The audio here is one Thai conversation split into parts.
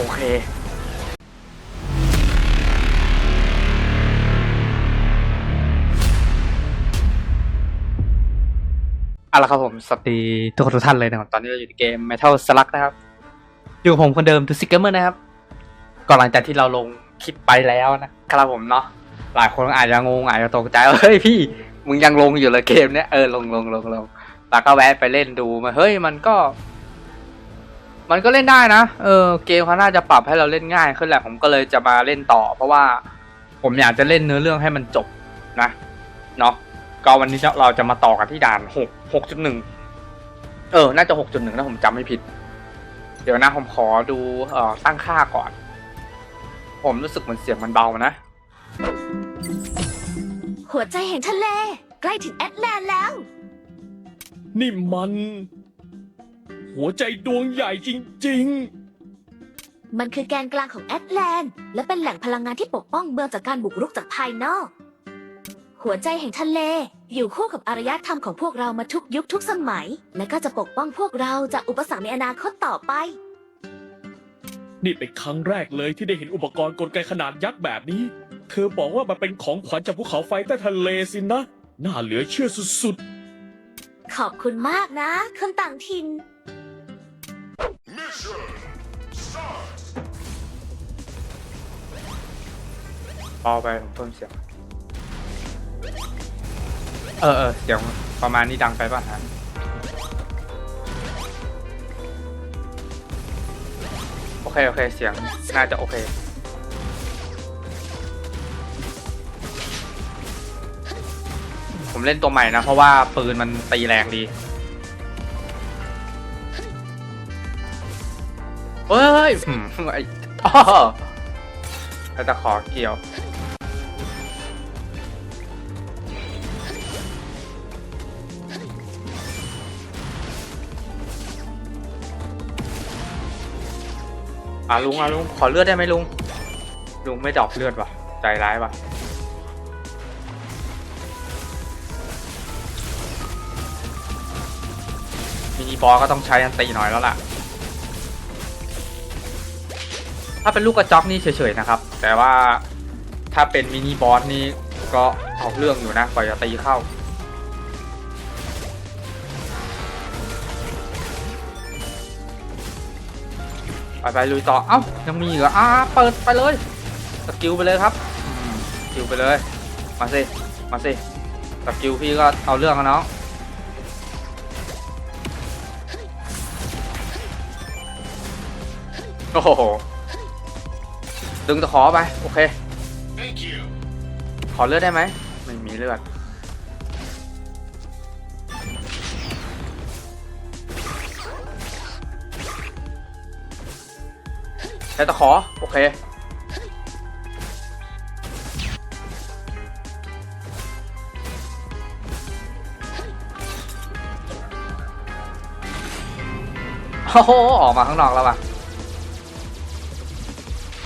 โอเคเอาละครับผมสวัสดีทุกคนทุกท่านเลยนะครับ ตอนนี้เราอยู่ในเกม Metal Slug นะครับ อยู่กับผมคนเดิมทูซิกเกอร์เมอร์นะครับ ก่อนหลังจากที่เราลงคลิปไปแล้วนะครับผมเนาะหลายคนอาจจะงงอาจจะตกใจว่าเฮ้ยพี่มึงยังลงอยู่เลยเกมเนี้ยเออลงลงลงลงแล้วก็แวะไปเล่นดูมาเฮ้ยมันก็ มันก็เล่นได้นะ เออ เกมเขาน่าจะปรับให้เราเล่นง่ายขึ้นแหละผมก็เลยจะมาเล่นต่อ เพราะว่าผมอยากจะเล่นเนื้อเรื่องให้มันจบนะ เนาะก็วันนี้เราจะมาต่อกันที่ด่านหกหกจุดหนึ่งเออ น่าจะหกจุดหนึ่งถ้าผมจำไม่ผิด เดี๋ยวนะผมขอดูเอ่อตั้งค่าก่อน ผมรู้สึกเหมือนเสียงมันเบานะ หัวใจแห่งทะเล ใกล้ถึงแอตแลนต์แล้ว นี่มัน หัวใจดวงใหญ่จริง มันคือแกนกลางของแอตแลนต์และเป็นแหล่งพลังงานที่ปกป้องเมืองจากการบุกรุกจากภายนอก หัวใจแห่งทะเล อยู่คู่กับอารยธรรมของพวกเรามาทุกยุคทุกสมัย และก็จะปกป้องพวกเราจากอุปสรรคในอนาคตต่อไป ๆ นี่เป็นครั้งแรกเลยที่ได้เห็นอุปกรณ์กลไกขนาดยักษ์แบบนี้ เธอบอกว่ามันเป็นของขวัญจากภูเขาไฟใต้ทะเลสินะ น่าเหลือเชื่อสุดขอบคุณมากนะคนต่างถิ่น พอไปผมเพิ่มเสียง เออเออเสียงประมาณนี้ดังไปป่ะฮะโอเค โอเค เสียง น่าจะโอเค ผมเล่นตัวใหม่นะ เพราะว่าปืนมันตีแรงดี เฮ้ยไอ้อ้อแล้วจะขอเกี่ยว อะลุงอะลุงขอเลือดได้ไหมลุง ลุงไม่ดอกเลือดว่ะ ใจร้ายว่ะมินิบอสก็ต้องใช้อันตีหน่อยแล้วล่ะ ถ้าเป็นลูกกระจอกนี่เฉยๆนะครับ แต่ว่าถ้าเป็นมินิบอสนี่ก็เอาเรื่องอยู่นะกว่าจะตีเข้า ไปไปลุยต่อ เอ้า ยังมีเหรออ่าเปิดไปเลย สกิลไปเลยครับอืมสกิลไปเลย มาสิ มาสิ สกิลพี่ก็เอาเรื่องอะน้องโอ้โห ดึงตะขอไป โอเค ขอเลือดได้ไหม ไม่มีเลือด ช้ตะขอ โอเค โอ้โห ออกมาข้างนอกแล้วป่ะ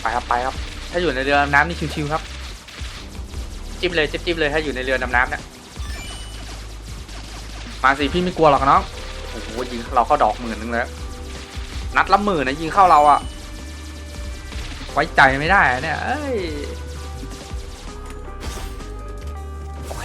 ไปครับ ไปครับ ถ้าอยู่ในเรือดำน้ำนี่ชิวๆครับ จิ้มเลยจิ้มจิ้มเลย ถ้าอยู่ในเรือดำน้ำเนี่ย มาสิพี่ไม่กลัวหรอกน้อง โอ้โหยิงเราเข้าดอกหมื่นนึงแล้ว นัดละหมื่นนะยิงเข้าเราอะ ไว้ใจไม่ได้เนี่ยเอ้ยโอเค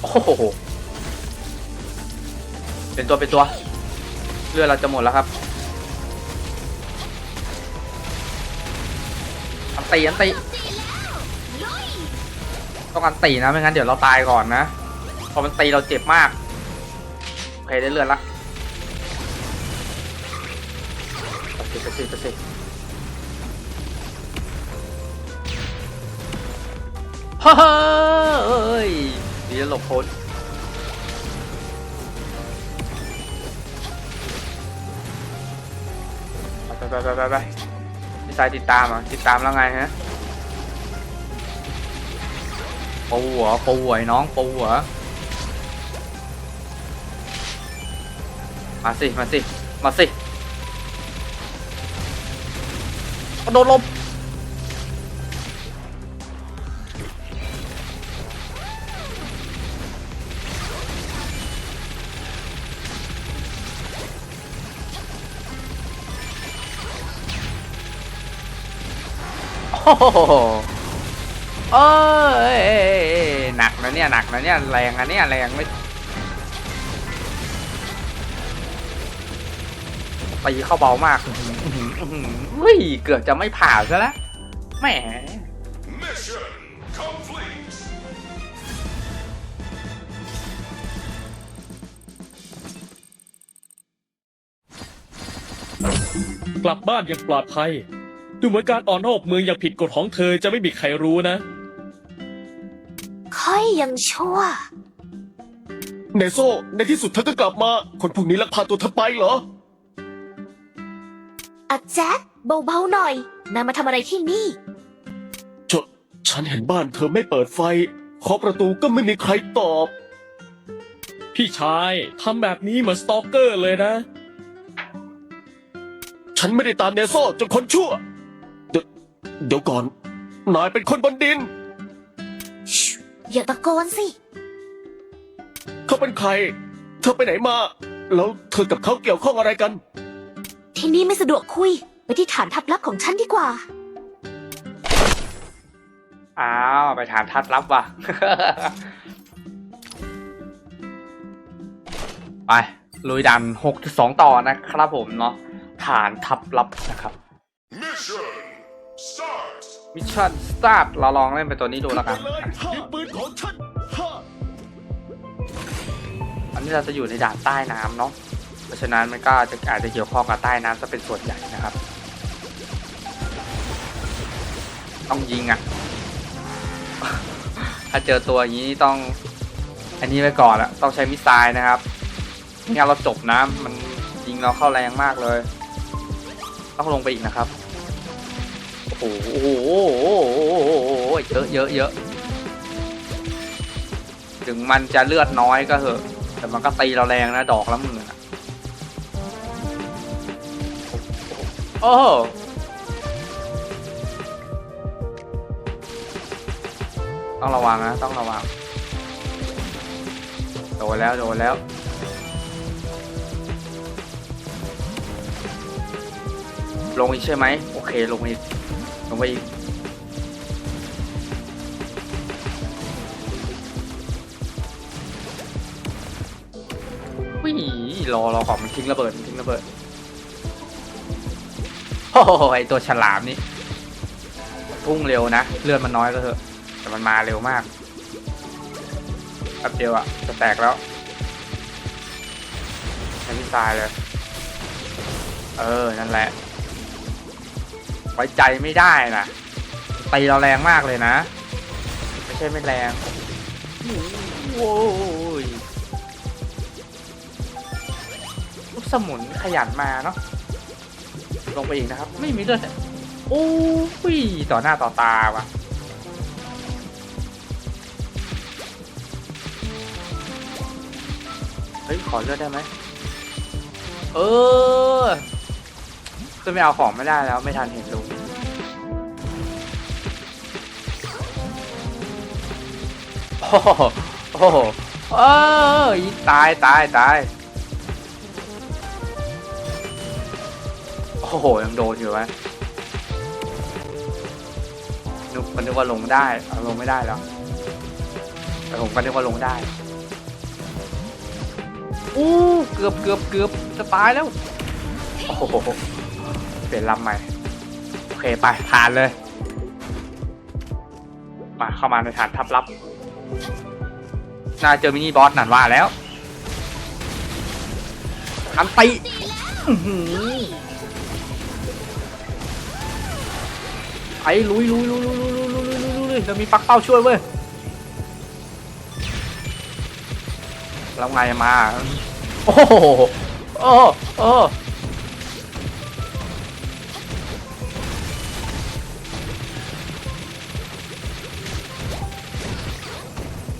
โอ้โหเป็นตัวเป็นตัว เลือดเราจะหมดแล้วครับ ตีอันตีต้องอันตีนะไม่งั้นเดี๋ยวเราตายก่อนนะพอมันตีเราเจ็บมากโอเคได้เลือดละไปสิไปสิเฮ้ยดีแล้วหลบพ้นไปไปไปไปไป สายติดตามอะติดตามแล้วไงฮะปูหัวปูหัวน้องปูหัวมาสิ มาสิ มาสิกระโดดลบ โอ้โหเอ้ยหนักนะเนี่ยหนักนะเนี่ยแรงนะเนี่ยแรงไม่ตีเข้าเบามากเฮ้ยเกือบจะไม่ผ่านซะแล้วแหมกลับบ้านอย่างปลอดภัย ดูเหมือนการออกนอกเมืองอย่างผิดกฎของเธอจะไม่มีใครรู้นะ ค่อยยังชั่ว เนโซในที่สุดเธอก็กลับมา คนพวกนี้ลักพาตัวเธอไปเหรออาแจ็คเบาๆหน่อย นายมาทำอะไรที่นี่ฉฉันเห็นบ้านเธอไม่เปิดไฟเคาะประตูก็ไม่มีใครตอบ พี่ชายทำแบบนี้เหมือนสตอกเกอร์เลยนะ ฉันไม่ได้ตามเนโซจนคนชั่วเดี๋ยว เดี๋ยวก่อน นายเป็นคนบนดิน อย่าตะโกนสิ เขาเป็นใคร เธอไปไหนมา แล้วเธอกับเขาเกี่ยวข้องอะไรกัน ที่นี่ไม่สะดวกคุย ไปที่ฐานทัพลับของฉันดีกว่า อ้าวไปฐานทัดรับว่ะ ไปลุยดัน6.2 ต่อนะครับผมเนาะฐานทับลับนะครับ Mission start. มิชชั่นสตาร์ทเราลองเล่นเป็นตัวนี้ดูแล้วกันเลยยิงปืนของฉันฮ่าอันนี้เราจะอยู่ในด่านใต้น้ำเนาะเพราะฉะนั้นมันก็จะอาจจะเกี่ยวข้องกับใต้น้ำจะเป็นส่วนใหญ่นะครับ ต้องยิงอะ ถ้าเจอตัวอย่างนี้ต้อง อันนี้ไว้ก่อนอะต้องใช้มิสไซล์นะครับไม่งั้นเราจบนะมันยิงเราเข้าแรงมากเลย ต้องลงไปอีกนะครับ โอ้โหเยอะเยอะเยอะถึงมันจะเลือดน้อยก็เถอะ แต่มันก็ตีเราแรงนะ ดอกละหมื่นะโอ้โหต้องระวังนะ ต้องระวัง โดนแล้ว โดนแล้วลงอีกใช่ไหม โอเค ลงอีก ลงไปอีกวิ่งรอรอของมันทิ้งระเบิดมันทิ้งระเบิดโอ้โหไอตัวฉลามนี่พุ่งเร็วนะเลือดมันน้อยก็เถอะแต่มันมาเร็วมากแป๊บเดียวอะจะแตกแล้วใช้มิสไซล์เลย เออ นั่นแหละ ไว้ใจไม่ได้นะตีเราแรงมากเลยนะ ไม่ใช่ไม่แรงโอ้ยลูกสมุนขยันมาเนาะลงไปอีกนะครับ ไม่มีเลือดโอ้ยต่อหน้าต่อตาว่ะเฮ้ยขอเลือดได้ไหมเออ ขึ้นไม่เอาของไม่ได้แล้วไม่ทันเห็นลุงโอ้โหโอ้โหเอยตายตายตายโอ้โหยังโดนอยู่วะนึกมันนึกว่าลงได้ลงไม่ได้แล้วแต่ผมก็นึกว่าลงได้อู้เกือบเกือบเกือบจะตายแล้ว โอ้โห เปลี่ยนลำใหม่ โอเคไปผ่านเลย มาเข้ามาในฐานทัพลับ น่าเจอมินิบอสนั่นว่าแล้ว อันติอื้อหือไปลุยลุยลุยลุยลุยลุยลุยลุยลุยลุยเรามีปักเป้าช่วยเว้ยแล้วไงมา โอ้โหโอ้โอ้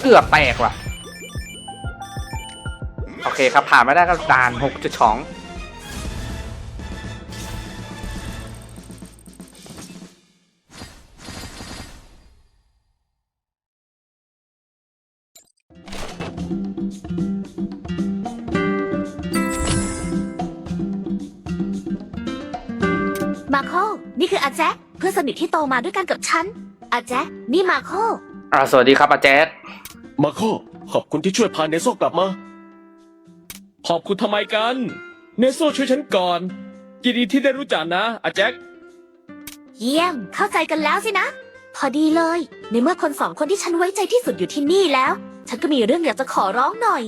เกือบแตกว่ะ โอเคครับ ผ่านไม่ได้ก็ด่านหกจุดสองมาโค นี่คืออาแจ๊เพื่อนสนิทที่โตมาด้วยกันกับฉัน อาแจ๊นี่มาโคอ่าสวัสดีครับอาแจ๊ มาโคขอบคุณที่ช่วยพาเนโซกลับมา ขอบคุณทำไมกัน เนโซช่วยฉันก่อนยินดีที่ได้รู้จักนะอาแจ็ค เยี่ยม เข้าใจกันแล้วสินะ พอดีเลย ในเมื่อคนสองคนที่ฉันไว้ใจที่สุดอยู่ที่นี่แล้ว ฉันก็มีเรื่องอยากจะขอร้องหน่อย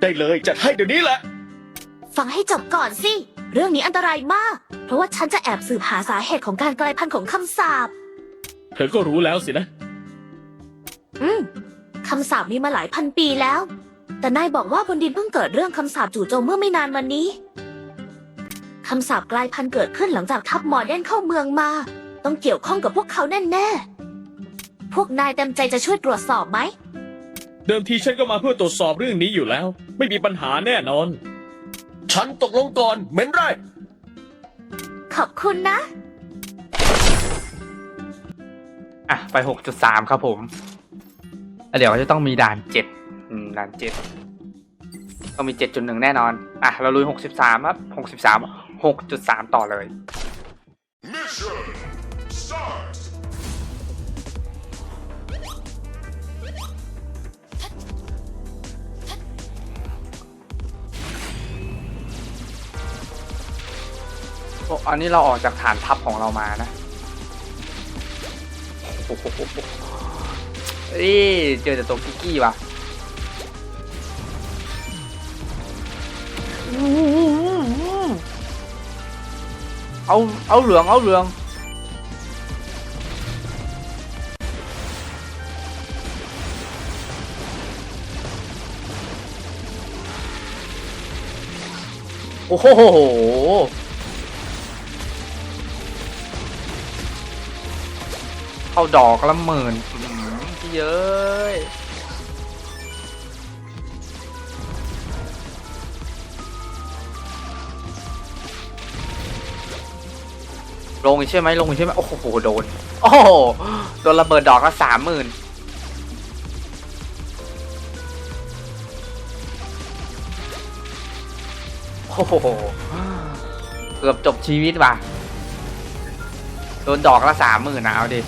ได้เลยจัดให้เดี๋ยวนี้แหละ ฟังให้จบก่อนสิ เรื่องนี้อันตรายมาก เพราะว่าฉันจะแอบสืบหาสาเหตุของการกลายพันธุ์ของคำสาปเธอก็รู้แล้วสินะ อืม คำสาปมีมาหลายพันปีแล้ว แต่นายบอกว่าบนดินเพิ่งเกิดเรื่องคำสาปจู่โจมเมื่อไม่นานมานี้คำสาปกลายพันธุ์เกิดขึ้นหลังจากทัพมอร์เดนเข้าเมืองมา ต้องเกี่ยวข้องกับพวกเขาแน่ๆ พวกนายเต็มใจจะช่วยตรวจสอบไหม เดิมทีฉันก็มาเพื่อตรวจสอบเรื่องนี้อยู่แล้ว ไม่มีปัญหาแน่นอน ฉันตกลงก่อนเหม็นไร ขอบคุณนะ อะ ไปหกจุดสามครับผม แล้วเดี๋ยวจะต้องมีด่านเจ็ดอืมด่านเจ็ดต้องมีเจ็ดจุดหนึ่งแน่นอน อะ เราลุยหกสิบสามครับหกสิบสามหกจุดสามต่อเลย Mission start. โอ้อันนี้เราออกจากฐานทัพของเรามานะโอ้โห เอ้ยเจอแต่ตัวกิกกี้ว่ะเอาเอาเหลืองเอาเหลืองโอ้โหเข้าดอกละหมื่นอื้อหือพี่ เย้ยลงอีกใช่ไหมลงอีกใช่ไหมโอ้โหโดน โอ้โหโดนระเบิดดอกละสามหมื่นโอ้โหเกือบจบชีวิตว่ะ โดนดอกละสามหมื่นนะเอาดิ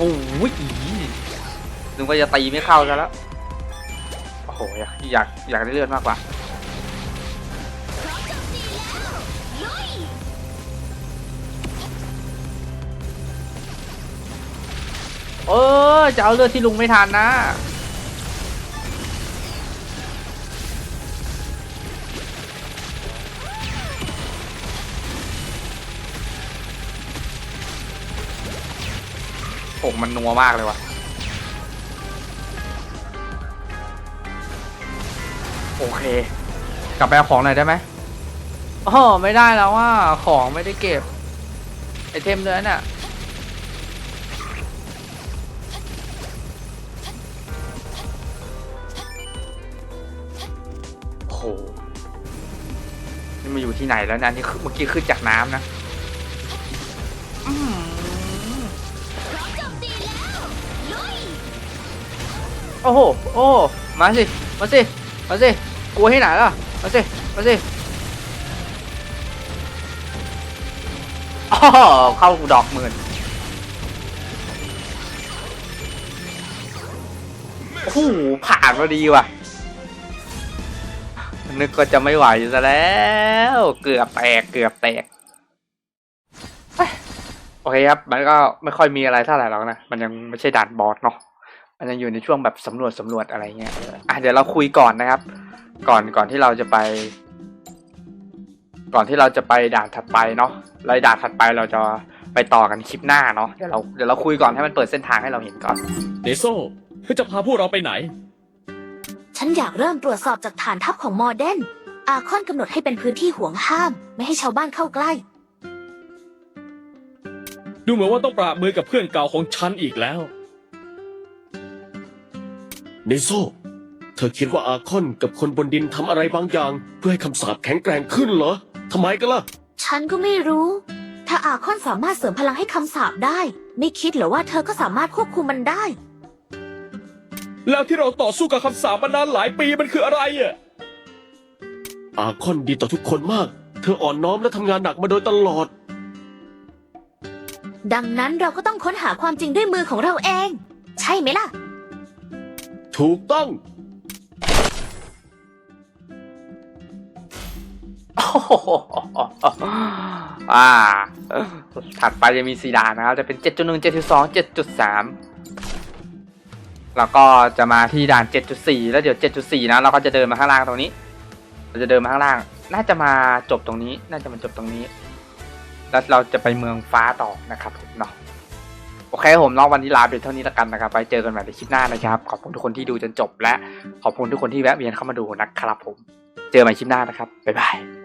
โอ้ยนึกว่าจะตีไม่เข้าซะแล้วโอ้โหอยากอยากอยากได้เลือดมากกว่าเออจะเอาเลือดที่ลุงไม่ทันนะ โอ้มันนัวมากเลยว่ะโอเค กลับไปเอาของหน่อยได้ไหมอ๋อไม่ได้แล้วว่าของไม่ได้เก็บ ไอเทมเนื้อน่ะโอ้โหนี่มาอยู่ที่ไหนแล้วนะนี่คือเมื่อกี้ขึ้นจากน้ำนะ โอ้โห โอ้โหมาสิ มาสิ มาสิ กลัวที่ไหนล่ะ มาสิ มาสิอ๋อเข้าดอกหมื่นโอ้โหผ่านพอดีว่ะ นึกก็จะไม่ไหวซะแล้ว เกือบแตก เกือบแตก โอเคครับ มันก็ไม่ค่อยมีอะไรเท่าไหร่หรอกนะ มันยังไม่ใช่ด่านบอสเนาะ มันยังอยู่ในช่วงแบบสำรวจสำรวจอะไรเงี้ยอะเดี๋ยวเราคุยก่อนนะครับ ก่อนก่อนที่เราจะไป ก่อนที่เราจะไปด่านถัดไปเนาะแล้วด่านถัดไปเราจะไปต่อกันคลิปหน้าเนาะเดี๋ยวเราเดี๋ยวเราคุยก่อนให้มันเปิดเส้นทางให้เราเห็นก่อนเนโซเธอจะพาพวกเราไปไหน ฉันอยากเริ่มตรวจสอบจากฐานทัพของมอร์เดน อาคอนกำหนดให้เป็นพื้นที่ห่วงห้าม ไม่ให้ชาวบ้านเข้าใกล้ ดูเหมือนว่าต้องปราบมือกับเพื่อนเก่าของฉันอีกแล้ว เนโซเธอคิดว่าอาคอนกับคนบนดินทำอะไรบางอย่าง เพื่อให้คำสาปแข็งแกร่งขึ้นเหรอทำไมกันล่ะ ฉันก็ไม่รู้ ถ้าอาคอนสามารถเสริมพลังให้คำสาปได้ ไม่คิดเหรอว่าเธอก็สามารถควบคุมมันได้ แล้วที่เราต่อสู้กับคำสาปมานานหลายปีมันคืออะไรอะ อาคอนดีต่อทุกคนมาก เธออ่อนน้อมและทำงานหนักมาโดยตลอด ดังนั้นเราก็ต้องค้นหาความจริงด้วยมือของเราเอง ใช่ไหมล่ะ ถูกต้องโอ้โหอ่า ถัดไปจะมีสีด่านนะครับ จะเป็น 7.1 7.2 7.3 แล้วก็จะมาที่ด่าน 7.4 แล้วเดี๋ยว 7.4 นะ เราก็จะเดินมาข้างล่างตรงนี้ เราจะเดินมาข้างล่าง น่าจะมาจบตรงนี้ น่าจะมาจบตรงนี้ แล้วเราจะไปเมืองฟ้าต่อนะครับเนาะ โอเคผมน้องวันนี้ลาไปเท่านี้แล้วกันนะครับ ไปเจอกันใหม่ในคลิปหน้านะครับ ขอบคุณทุกคนที่ดูจนจบและขอบคุณทุกคนที่แวะเวียนเข้ามาดูนะครับผม เจอกันใหม่คลิปหน้านะครับบ๊ายบาย